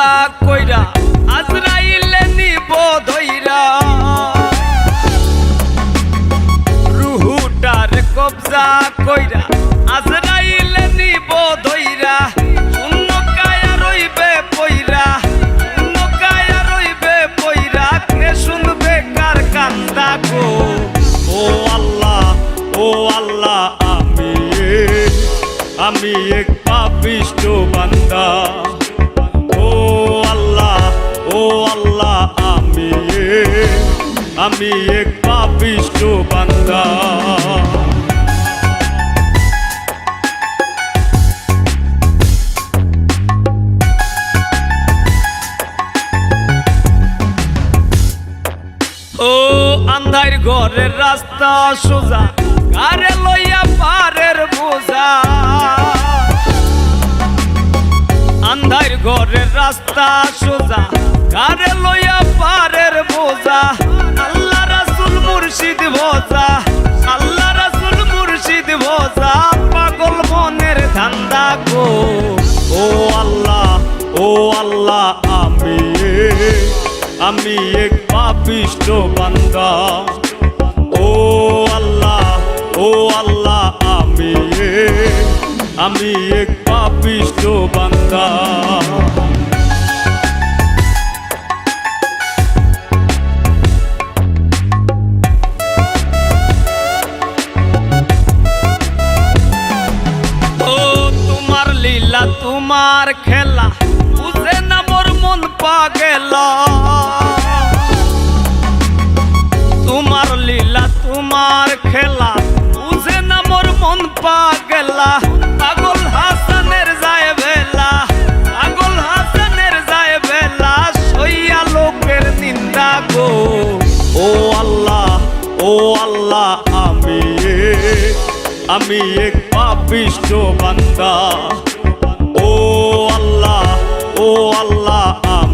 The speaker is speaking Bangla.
কবজা কইরা, আজরাইলে নিব ধইরা। রুহুটার কবজা কইরা, আজরাইলে নিব ধইরা। ও আল্লাহ ও আল্লাহ, আমি আমি এক পাপিষ্ট বান্দা। আল্লাহ, আমি আমি এক পাপিষ্ট বান্দা। ও আন্ধার ঘরের রাস্তা সোজা কারে লইয়া পারের বোঝা। আন্ধার ঘরের রাস্তা আল্লাহ, আমি আমি এক পাপিষ্ট বান্দা। ও আল্লাহ ও আল্লাহ, আমি আমি এক পাপিষ্ট বান্দা। তোমার লীলা খেলা পাগেল। তোমার লীলা, তোমার খেলা, বুঝে না মোর মন পাগেলা। পাগল হাসানের যায় বেলা, পাগল হাসানের যায় বেলা, সইয়া লোকের নিন্দা গো। ও আল্লাহ ও আল্লাহ, আমি আমি এক পাপিষ্ট বান্দা। ও আল্লাহ ও আল্লাহ